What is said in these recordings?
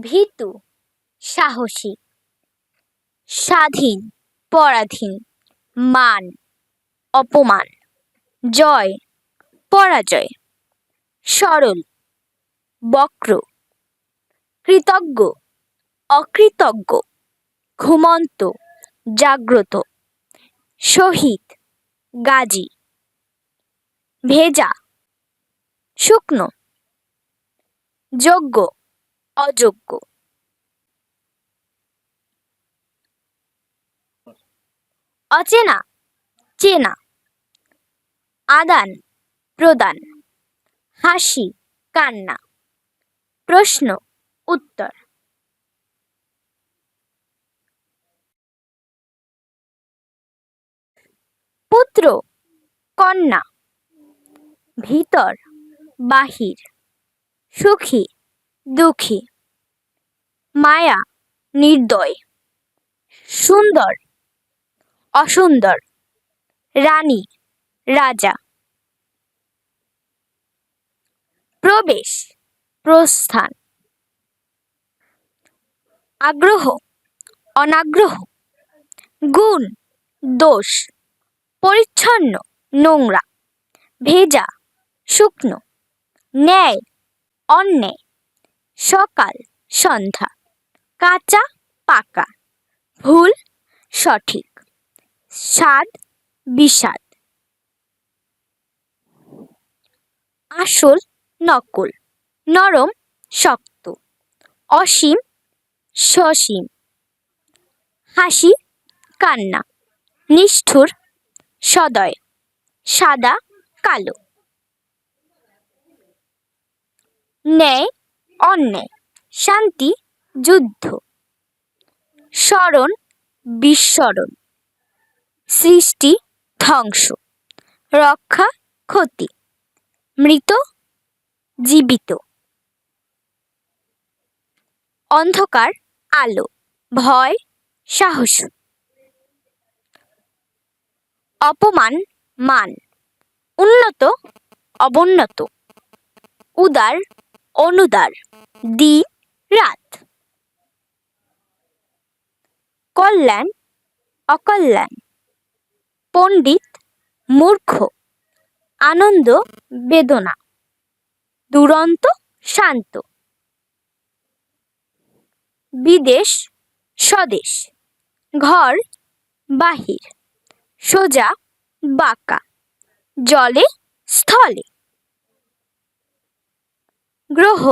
ভীতু, সাহসী, স্বাধীন, পরাধীন, মান, অপমান, জয়, পরাজয়, সরল, বক্র, কৃতজ্ঞ, অকৃতজ্ঞ, ঘুমন্ত, জাগ্রত, শহীদ, গাজী, ভেজা, শুকনো, যোগ্য অযোগ্য। অচেনা চেনা আদান প্রদান হাসি কান্না প্রশ্ন উত্তর। পুত্র কন্যা ভিতর বাহির সুখী দুঃখী। মায়া, নির্দয়। সুন্দর, অসুন্দর। রানী, রাজা। প্রবেশ, প্রস্থান। আগ্রহ, অনাগ্রহ। গুণ, দোষ। পরিচ্ছন্ন, নোংরা। ভেজা, শুকনো। ন্যায়, অন্যায়। সকাল, সন্ধ্যা। কাঁচা, পাকা। ভুল, সঠিক। স্বাদ বিষাদ আসল, নকল। নরম, শক্ত। অসীম, সসীম। হাসি, কান্না। নিষ্ঠুর, সদয়। সাদা, কালো। ন্যায় অন্যায় শান্তি, যুদ্ধ। স্মরণ, বিস্মরণ। সৃষ্টি, ধ্বংস। রক্ষা, ক্ষতি। মৃত, জীবিত। অন্ধকার, আলো। ভয়, সাহস। অপমান, মান। উন্নত অবন্নত উদার অনুদার দিন রাত। কল্যাণ, অকল্যাণ। পণ্ডিত, মূর্খ। আনন্দ, বেদনা। দুরন্ত, শান্ত। বিদেশ, স্বদেশ। ঘর, বাহির। সোজা, বাঁকা। জলে, স্থলে। গ্রহ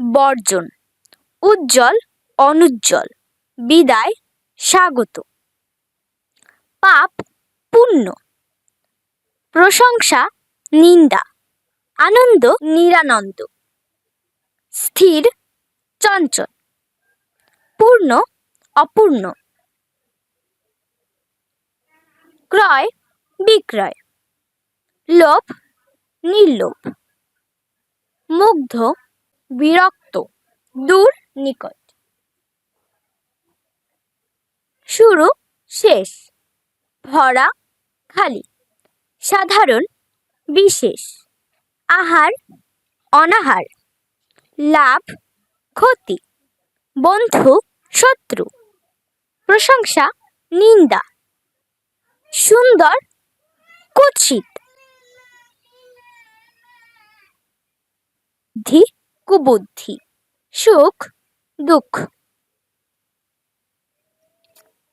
বর্জন, উজ্জ্বল, অনুজ্জ্বল, বিদায়, স্বাগত। পাপ, পুণ্য, প্রশংসা, নিন্দা, আনন্দ, নিরানন্দ, স্থির, চঞ্চল, পূর্ণ, অপূর্ণ, ক্রয়, বিক্রয়, লোভ, নির্লোভ। মুগ্ধ, বিরক্ত, দূর নিকট। শুরু, শেষ, ভরা, খালি, সাধারণ, বিশেষ, আহার, অনাহার, লাভ, ক্ষতি, বন্ধু, শত্রু, প্রশংসা, নিন্দা, সুন্দর, কুৎসিত। কুবুদ্ধি সুখ দুঃখ।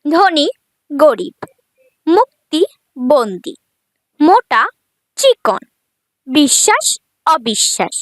ধনী গরিব মুক্তি বন্দি মোটা চিকন বিশ্বাস অবিশ্বাস।